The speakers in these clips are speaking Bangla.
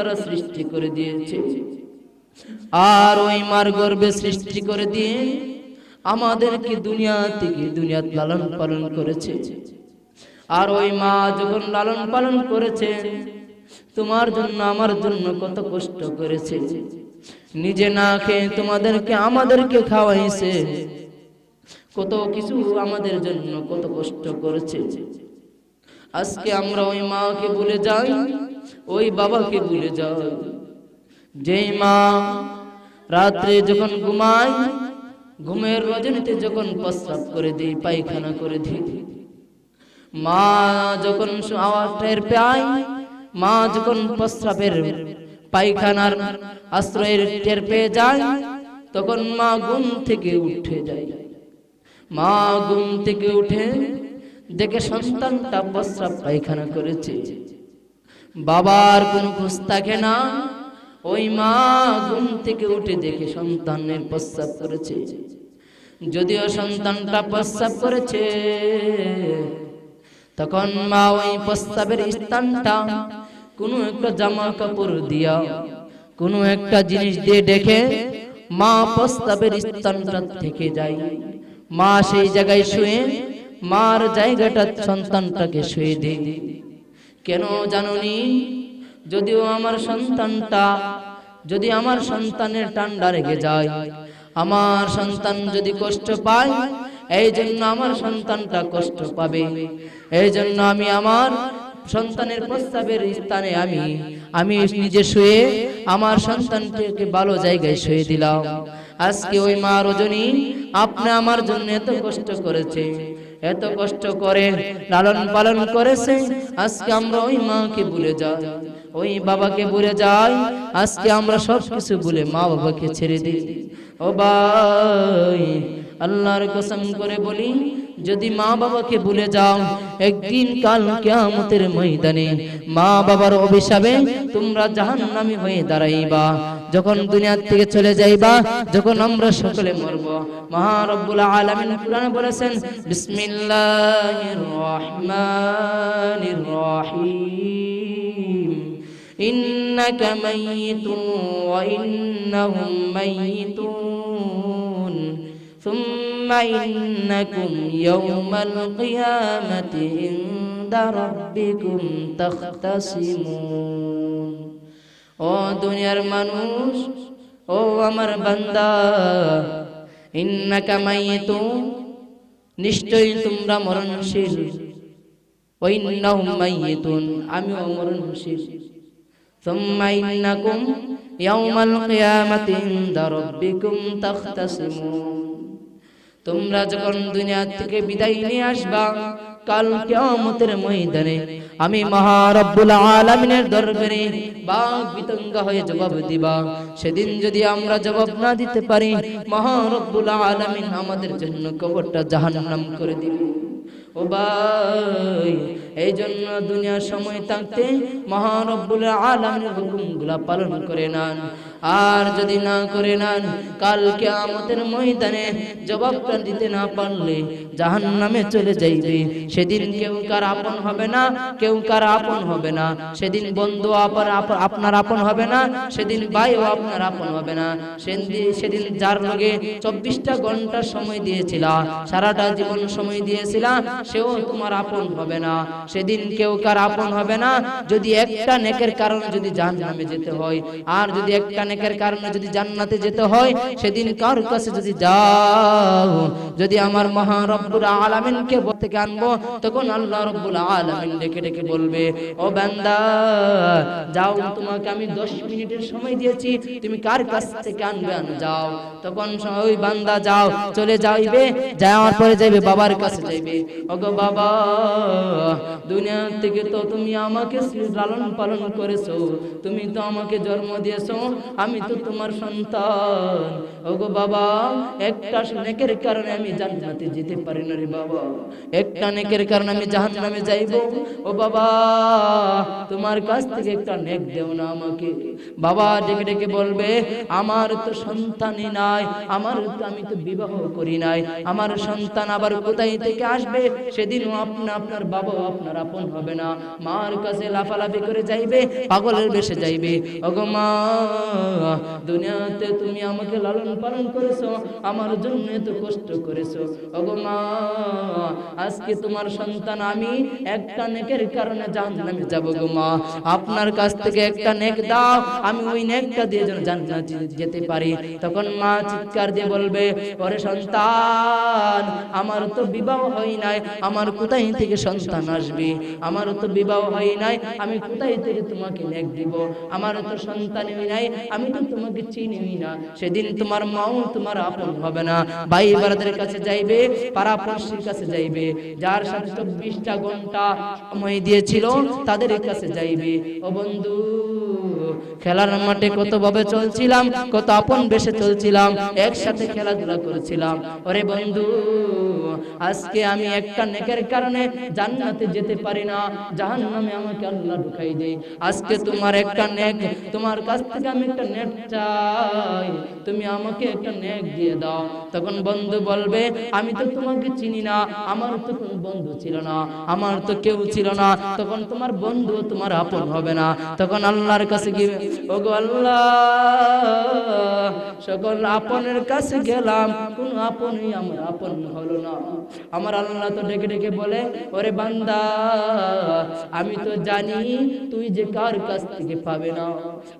তারা সৃষ্টি করে দিয়েছে। আর ওই মার গর্বে সৃষ্টি করে দিয়ে আমাদেরকে দুনিয়া থেকে দুনিয়া লালন পালন করেছে। আর ওই মা যখন লালন পালন করেছে, তোমার জন্য, আমার জন্য কত কষ্ট করেছে। নিজে না খেয়ে তোমাদেরকে, আমাদেরকে খাওয়াইছে। কত কিছু আমাদের জন্য কত কষ্ট করেছে। আজকে আমরা ওই মাকে বলে যাই ওই বাবাকে ভুলে যাই যেই মা রাত্রে যখন ঘুমাই ঘুমের রজনীতে যখন প্রস্রাব করে দিই পায়খানা করে দিই মা যখন আওয়াজ টের পায়, মা যখন প্রস্রাবের পায়খানার আশ্রয়ের টের পেয়ে যায়, তখন মা ঘুম থেকে উঠে যায়। মা ঘুম থেকে উঠে দেখে সন্তানটা প্রস্রাব পায়খানা করেছে। বাবার কোনো খোঁজ থাকে না। ওই মা ঘুম থেকে উঠে দেখে সন্তানের প্রস্রাব করেছে। যদিও সন্তানটা প্রস্রাব করেছে, তখন মা ওই প্রস্তাবের স্থানটা কোনো একটা জামা কাপড় দিয়া, কোনো একটা জিনিস দিয়ে দেখে মা প্রস্তাবের স্থানটা থেকে যায়। মা সেই জায়গায় শুয়ে, মার জায়গাটা সন্তানটাকে শুয়ে দেয়। কেন জাননি? যদিও আমার সন্তানটা, যদি আমার সন্তানের টান্ডা রেগে যায়, আমার সন্তান যদি কষ্ট পায় এই জন্য আমার সন্তানটা কষ্ট পাবে। এই জন্য আমি আমার সন্তানের প্রস্তাবের স্থানে আমি আমি নিজে শুয়ে আমার সন্তানটিকে ভালো জায়গায় শুয়ে দিলাম। আজকে ওই মা রজনী আপনি আমার জন্য এত কষ্ট করেছে। এত কষ্ট করে লালন পালন করেছে, আজকে আমরা ওই মাকে ভুলে যাই। ওই বাবাকে ভুলে যাই, আজকে আমরা সব কিছু ভুলে মা বাবাকে ছেড়ে দিই। ও ভাই আল্লাহর কসম করে বলি, যদি মা বাবাকে ভুলে যাও, একদিন কাল কিয়ামতের ময়দানে মা বাবার অভিশাপে তোমরা জাহান্নামী হয়ে দাঁড়াইবা। যখন দুনিয়ার থেকে চলে যাইবা, যখন আমরা সকলে মরব। মহা রব্বুল আলামিন কোরআনে বলেছেন, বিসমিল্লাহির রহমানির রহিম। ইন্নাকা মাইয়িতুন ওয়া ইন্নাহুম মাইয়িতুন ثم إنكم يوم القيامة عند ربكم تختصمون ও দুনিয়ার মানুষ ও আমার বান্দা ইন্নাকা মাইয়িতুন নিশ্চয়ই তোমরা মরণশীল ওয়াইন্নাহুম মাইয়িতুন আমিও মরণশীল ثم إنكم يوم القيامة عند ربكم تختصمون তোমরা যখন দুনিয়া থেকে বিদায় নিয়ে আসবা, কাল কিয়ামতের ময়দানে আমি মহারব্বুল আলামিনের দরবারে বাঘ বিতঙ্গা হয়ে জবাব দিবা। সেদিন যদি আমরা জবাব না দিতে পারি, মহারব্বুল আলামিন আমাদের জন্য কবরটা জাহান্নাম করে দিবে। ও ভাই এই জন্য দুনিয়ার সময় থাকতে মহারব্বুল আলামিনের হুকুমগুলা পালন করে নেন। আর যদি না করে নেন, কাল কিয়ামতের ময়দানে জবাবটা দিতে না পারলে জাহান্নামে চলে যাইবে। সেদিন কেউ কার আপন হবে না, কেউ কার আপন হবে না। সেদিন বন্ধু আপন- আপনার আপন হবে না, সেদিন ভাইও আপনার আপন হবে না। সেদিন সেদিন যার লগে চব্বিশটা ঘণ্টা সময় দিয়েছিলা, সারাটা জীবন সময় দিয়েছিলা, সেও তোমার আপন হবে না। সেদিন কেউ কার আপন হবে না, যদি একটা নেকের কারণে যদি জাহান্নামে যেতে হয়, আর যদি একটা নেকের কারণে যদি জান্নাতে যেতে হয়, সেদিন কার কাছে যদি যাও, যদি আমার মহা রব্বুল আলামিনকে থেকে আনব, তখন আল্লাহ রব্বুল আলামিন ডেকে ডেকে বলবে, ও বান্দা, যাও, তোমাকে আমি 10 মিনিটের সময় দিয়েছি, তুমি কার কাছ থেকে আনবে? আনো, যাও। তখন ওই বান্দা যাও, চলে যাইবে, যাওয়ার পরে যাইবে, বাবার কাছে যাইবে। ওগো বাবা দুনিয়া থেকে তো তুমি আমাকে লালন পালন করেছ, তুমি তো আমাকে জন্ম দিয়েছ আমি তো তোমার সন্তান। ওগো বাবা, একটা নেকের কারণে আমি জান্নাতে যেতে পারি না রে বাবা। একটা নেকের কারণে আমি জাহান্নামে যাইব। ও বাবা, তোমার কাছ থেকে একটা নেক দেও না আমাকে। বাবা ডেকে ডেকে বলবে, আমার তো সন্তানই নাই, আমার তো আমি তো বিবাহ করি নাই। আমার সন্তান আবার কোথায় থেকে আসবে? সেদিনও আপনি আপনার বাবা আপনার আপন হবে না। মার কাছে লাফালাফি করে যাইবে, পাগলের বেশে যাইবে। ওগো মা দুনিয়াতে তুমি আমাকে লালন পালন করেছ, আমার জন্য এত কষ্ট করেছ। ওগো মা, আজকে তোমার সন্তান আমি একটা নেকের কারণে জাহান্নামে যাব গো মা। আপনার কাছ থেকে একটা নেক দাও, আমি ওই নেকটা দিয়ে যেন জান্নাতে যেতে পারি। তখন মা চিৎকার দিয়ে বলবে, ওরে সন্তান, আমার তো বিবাহ হয় নাই, আমার কোথায় থেকে সন্তান আসবে? আমার তো বিবাহ হয় নাই, আমি কোথায় থেকে তোমাকে নেক দিব? আমার তো সন্তান হয় নাই আমি তো তোমাকে চিনি না। সেদিন তোমার মাও তোমার আপন হবে না। ভাই বারাদের কাছে যাইবে, পাড়া পড়শির কাছে যাইবে। যার সাথে চব্বিশটা ঘণ্টা সময় দিয়েছিল, তাদের কাছে যাইবে। ও বন্ধু খেলার মাঠে কত ভাবে চলছিলাম, কত আপন বেশে চলছিলাম, একসাথে খেলাধুলা করেছিলাম। ওরে বন্ধু, আজকে আমি একটা নেকের কারণে জান্নাতে যেতে পারি না, জাহান্নামে আমাকে আল্লাহ ঢুকাই দেই আজকে তোমার একটা নেক, তোমার কাছ থেকে আমি একটা নেক চাই, তুমি আমাকে একটা নেক দিয়ে দাও। তখন বন্ধু বলবে, আমি তো তোমাকে চিনি না, আমার তো কোনো বন্ধু ছিল না, আমার তো কেউ ছিল না। তখন তোমার বন্ধু তোমার আপন হবে না। তখন আল্লাহর কাছে গিয়ে ওগো আল্লাহ সকল আপনের কাছে গেলাম, কোন আপনই আমার আপন হলো না। আমার আল্লাহ তো ডেকে ডেকে বলে, ওরে বান্দা, আমি তো জানি তুই যে কার কাছ থেকে পাবে না।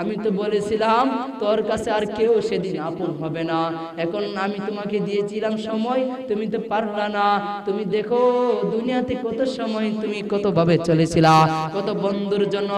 আমি তো বলেছিলাম, তোর কাছে আর কেউ সেদিন আপন হবে না। এখন আমি তোমাকে দিয়েছিলাম সময়, তুমি তো পারলা না। তুমি দেখো, দুনিয়াতে কত সময় তুমি কত ভাবে চলেছিলা, কত বন্ধুর জন্য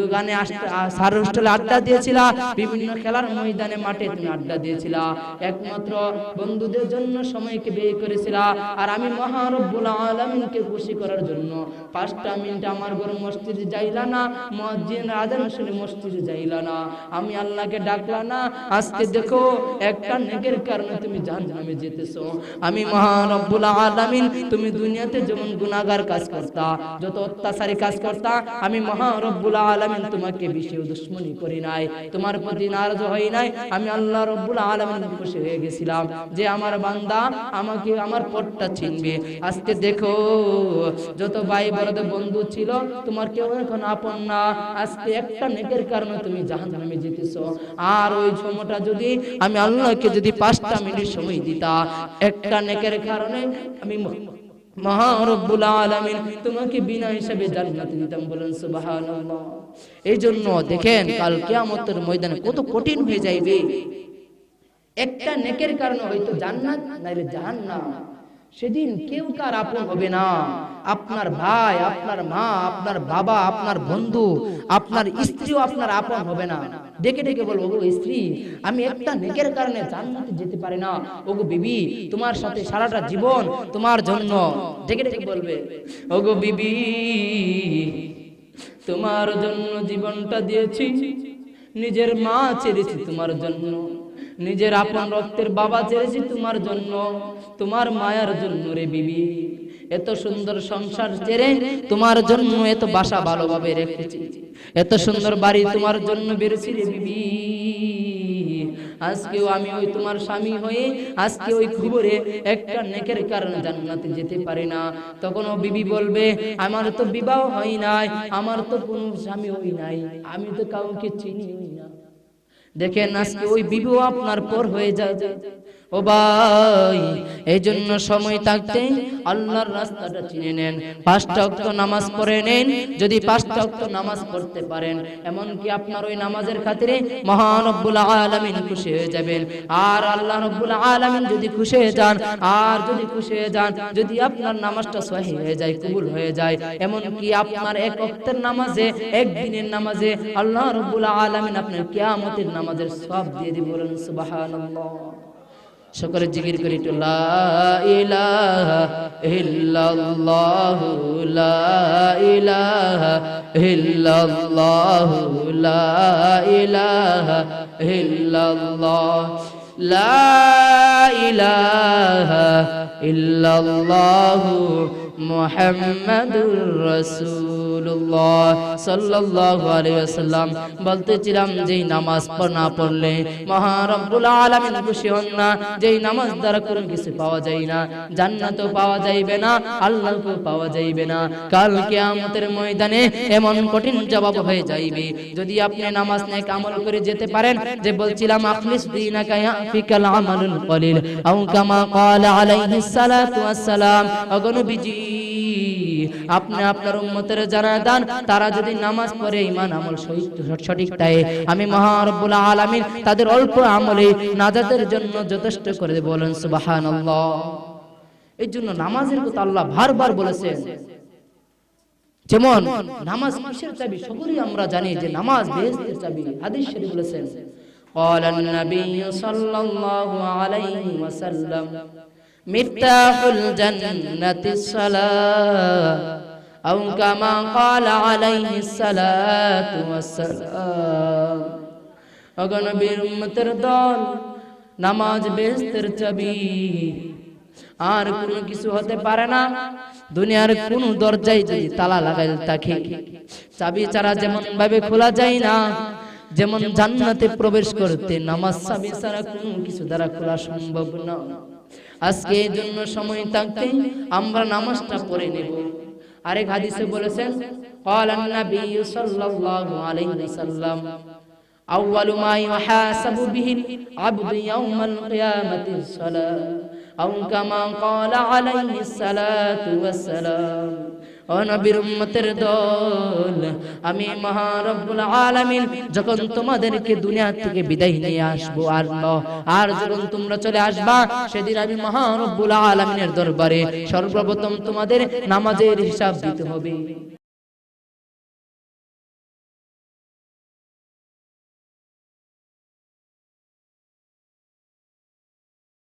দোকানে আসতে সার হোস্টেলে আড্ডা দিয়েছিলা, বিভিন্ন খেলার ময়দানে মাঠে তুমি আড্ডা দিয়েছিলা। একমাত্র বন্ধুদের জন্য সময়কে ব্যয় করেছিলা। আর আমি মহারব্বুল আলমিনকে খুশি করার জন্য পাঁচটা মিনিট আমার ঘর মসজিদে যাইলা না, মসজিদ আজান শুনে মসজিদে যাইলা না। আমি আল্লাহকে ডাকলা না, আজকে দেখো একটা নেকের কারণে তুমি জাহান্নামে যেতেছো। আমি মহারব্বুল আলামিন, তুমি দুনিয়াতে যেমন গুনাহগার কাজ করতা, যত অত্যাচারী কাজ করতা, আমি মহারব্বুল আলামিন তোমাকে বিষয় দুশ্মনী করি নাই। তোমার প্রতি নারাজ হই নাই। আমি আল্লাহ রব্বুল আলামিন খুশি হয়ে গেছিলাম যে আমার বান্দা আমাকে আমার পথটা চিনবে। আজকে দেখো, যত ভাই বড়দ বন্ধু ছিল, তোমার কেউ এখন আপন না। আজকে একটা নেকের কারণে তুমি জাহান্নামে যেতেছো। আর ওই সময়টা যদি আমি আল্লাহকে যদি পাঁচটা মিনিট সময় দিতা, একটা নেকের কারণে আমি মহারব্বুল আলামিন তোমাকে বিনা হিসাবে জান্নাতে দিতাম বলেন সুবহানাল্লাহ। এই জন্য দেখেন, কাল কিয়ামতের ময়দানে কত কঠিন হয়ে যাইবে। একটা নেকের কারণে হয়তো জান্নাত, নাইলে জাহান্নাম। সেদিন কেউ কার আপন হবে না। আপনার ভাই, আপনার মা, আপনার বাবা, আপনার বন্ধু, আপনার স্ত্রীও আপনার আপন হবে না। ডেকে ডেকে বলব, ওগো স্ত্রী, আমি একটা নেকের কারণে জান্নাতে যেতে পারি না। ওগো বিবি, তোমার সাথে সারাটা জীবন তোমার জন্য। ডেকে ডেকে বলবে, ওগো বিবি, তোমার জন্য জীবনটা দিয়েছি। নিজের মা ছেড়েছি তোমার জন্য। নিজের আপন রক্তের বাবা ছেড়েছি তোমার জন্য, তোমার মায়ার জন্য রে বিবি। এত সুন্দর সংসার ছেড়ে তোমার জন্য এত বাসা ভালোভাবে রেখেছি। এত সুন্দর বাড়ি তোমার জন্য বেরোছি রে বিবি। আজকেও আমি ওই তোমার স্বামী হয়ে আজকে ওই খবরে একটা নেকের কারণে জান্নাতে যেতে পারি না। তখন ও বিবি বলবে, আমার তো বিবাহ হয় নাই, আমার তো কোনো স্বামী হই নাই, আমি তো কাউকে চিনি দেখেন আজকে ওই বিবাহ আপনার পর হয়ে যাবে ও ভাই এই জন্য সময় থাকতে আল্লাহর রাস্তাটা চিনে নেন। পাঁচটা অক্ত নামাজ পড়ে নেন, যদি পাঁচটা অক্ত নামাজ পড়তে পারেন। এমন কি আপনার ওই নামাজের খাতিরে মহানব্বুল আলামিন খুশি হয়ে যাবেন। আর আল্লাহ রব্বুল আলামিন যদি খুশি হয়ে যান, আর যদি খুশি হয়ে যান, যদি আপনার নামাজটা সহি হয়ে যায়, কবুল হয়ে যায় এমন কি আপনার এক অক্তের নামাজে একদিনের নামাজে আল্লাহ রব্বুল আলামিন আপনার কিয়ামতের নামাজের সব দিয়ে দিবেন সুবহানাল্লাহ। সকলে জিকির করি একটু লা ইলাহা ইল্লাল্লাহু মুহাম্মাদুর রাসূলুল্লাহ সাল্লাল্লাহু আলাইহি ওয়াসাল্লাম। বলতেছিলাম, যেই নামাজ না পড়লে মহারব্বুল আলামিন খুশি হন না। যেই নামাজ দ্বারা কোনো কিছু পাওয়া যায় না, জান্নাতও পাওয়া যাইবে না, আল্লাহকেও পাওয়া যাইবে না। কাল কিয়ামতের ময়দানে এমন কঠিন জবাব হয়ে যাইবে। যদি আপনি নামাজ নেক আমল করে যেতে পারেন, যে বলছিলাম, আখলিস দিনাকা ইয়াফিকাল আমালুল কলিল। আও কামা ক্বালা আলাইহিস সালাতু ওয়াসসালাম অগনবীজি আপনি আপনার উম্মতের জানা দান তারা যদি নামাজ পড়ে ইমান আমল সহি- সঠিক তাই আমি মহারব্বুল আলামিন তাদের অল্প আমলে নাজাতের জন্য যথেষ্ট করে দেব। বলেন সুবহানাল্লাহ এই জন্য নামাজের কথা আল্লাহ বারবার বলেছেন যেমন নামাজ কিসের চাবি সকলেই আমরা জানি যে নামাজ বেহেশতের চাবি হাদিস শরীফ বলেছেন قال النبي صلى الله عليه وسلم নামাজ বেস্তের চাবি আর কোনো কিছু হতে পারে না, দুনিয়ার কোন দরজায় যদি তালা লাগাইল তাকে চাবি ছাড়া যেমন ভাবে খোলা যায় না, যেমন জান্নাতে প্রবেশ করতে নামাজ চাবি ছাড়া কোনো কিছু দ্বারা খোলা সম্ভব না। আজকে এই জন্য সময় থাকতে আমরা নামাজটা পড়ে নেব আরেক হাদিসে বলেছেন قال النبي صلى الله عليه وسلم أول ما يحاسب به العبد يوم القيامة الصلاة أو كما قال عليه الصلاة والسلام ও নবীর উম্মতের দল, আমি মহারব্বুল আলামিন, যখন তোমাদেরকে দুনিয়া থেকে বিদায় নিয়ে আসব আর আর যখন তোমরা চলে আসবা, সেদিন আমি মহারব্বুল আলামিনের দরবারে সর্বপ্রথম তোমাদের নামাজের হিসাব দিতে হবে।